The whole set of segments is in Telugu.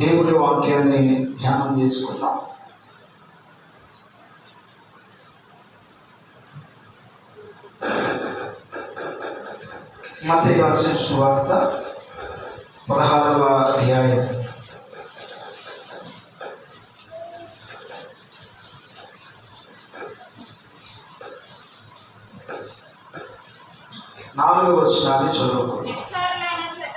దేవుడి వాక్యాన్ని ధ్యానం చేసుకుందాం. మత రాసిన సువార్త పదహారవ అధ్యాయం. నాలుగు వచ్చినాన్ని చదువుకుందాం నిశ్చరులైన చెడ్డ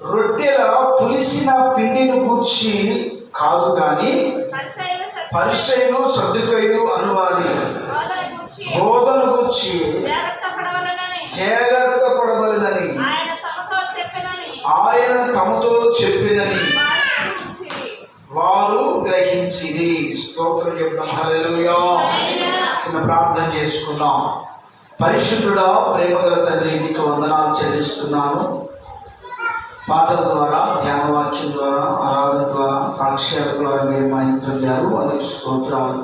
రొట్టెల పులిసిన పిండిని కూర్చి కాదు సత్తు పరిసైలు సర్దుకైలు అనువాది. బోధన గురించి జాగ్రత్త పడవలనని ఆయన తమతో చెప్పినని వారు గ్రహించిరి. స్తోత్రం చెప్తాం హల్లెలూయా. చిన్న ప్రార్థన చేసుకుందాం. పరిశుద్ధుడా ప్రేమగల తండ్రి నీకు వందనాలు చెల్లిస్తున్నాను. పాటల ద్వారా ధ్యానవాక్యం ద్వారా ఆరాధన ద్వారా సాక్ష్యాల ద్వారా మీరు మా ఇంటి పొందారు అందుకు స్తోత్రాలు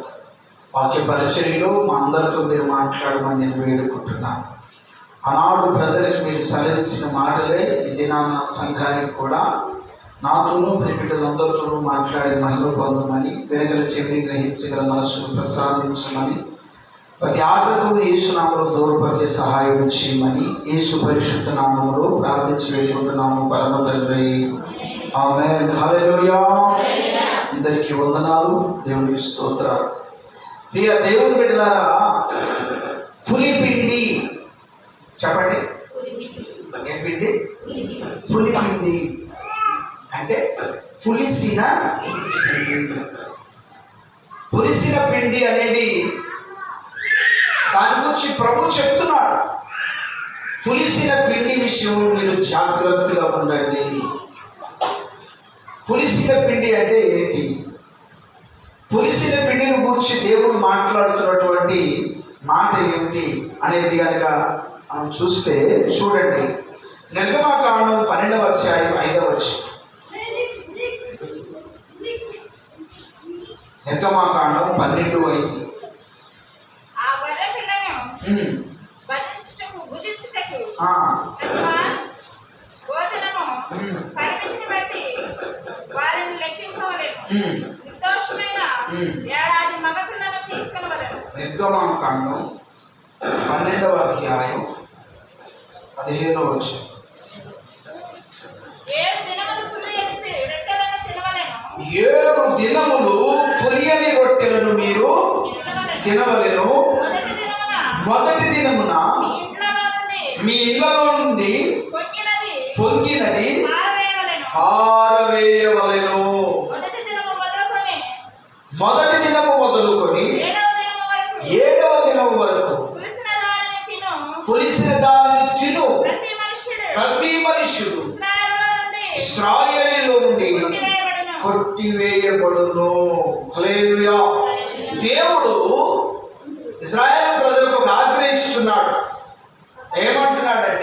వాక్య పరిచర్యలో మా అందరితో మీరు మాట్లాడమని నేను వేడుకుంటున్నాను. ఆనాడు ప్రజలకు మీరు సలహించిన మాటలే ఈ దినాన సంఘానికి కూడా నాతోనూ ప్రిపిటలందరితోనూ మాట్లాడి మహిళ పొందమని వెనకల చెవిని గ్రహించగల మనస్సును ప్రసాదించమని ప్రతి ఆటకు యేసునామలో దూరపరిచే సహాయం చేయమని యేసు పరిశుద్ధ నామంలో ప్రార్థించి వేడుకుంటున్నాము. పరమ తండ్రి. ఆమె హల్లెలూయా. అందరికీ వందనాలు. దేవునికి స్తోత్రాలు. ప్రియ దేవుని బిడ్డలారా పులిపిండి. చెప్పండి. ఏం పిండి పులిపిండి. అంటే పులిసిన పులిసిన పిండి అనేది దాని గురించి ప్రభు చెప్తున్నాడు. పులిసిన పిండి విషయంలో మీరు జాగ్రత్తగా ఉండండి. పులిసిన పిండి అంటే ఏంటి? పులిసిన పిండిని గురించి దేవుడు మాట్లాడుతున్నటువంటి మాట ఏమిటి అనేది కనుక మనం చూస్తే చూడండి. నిర్గమాకాండం పన్నెండవ అధ్యాయం ఐదవ నిర్గమా కారణం పన్నెండు ఐదు. భోజనము పరిమితిని బట్టి వారిని. నిర్దోషమైన. ఏడాది నిర్గమాకాండం పన్నెండవ అధ్యాయం పదిహేనవ వచ్చి ఏడు దినములు పురియని రొట్టెలను మీరు తినవలెను. మొదటి దినమున మీ ఇళ్ళలో నుండి పొంగినది ఆరవేయవలెను. మొదటి దినము మొదలుకొని ఏడవ దినము వరకు పులిసిన దానిని తిను. ప్రతి నుండి ఇస్రాయేలీలో నుండి కొట్టివేయబడును. దేవుడు ఇజ్రాయేల్ ఏమంటున్నాడంటే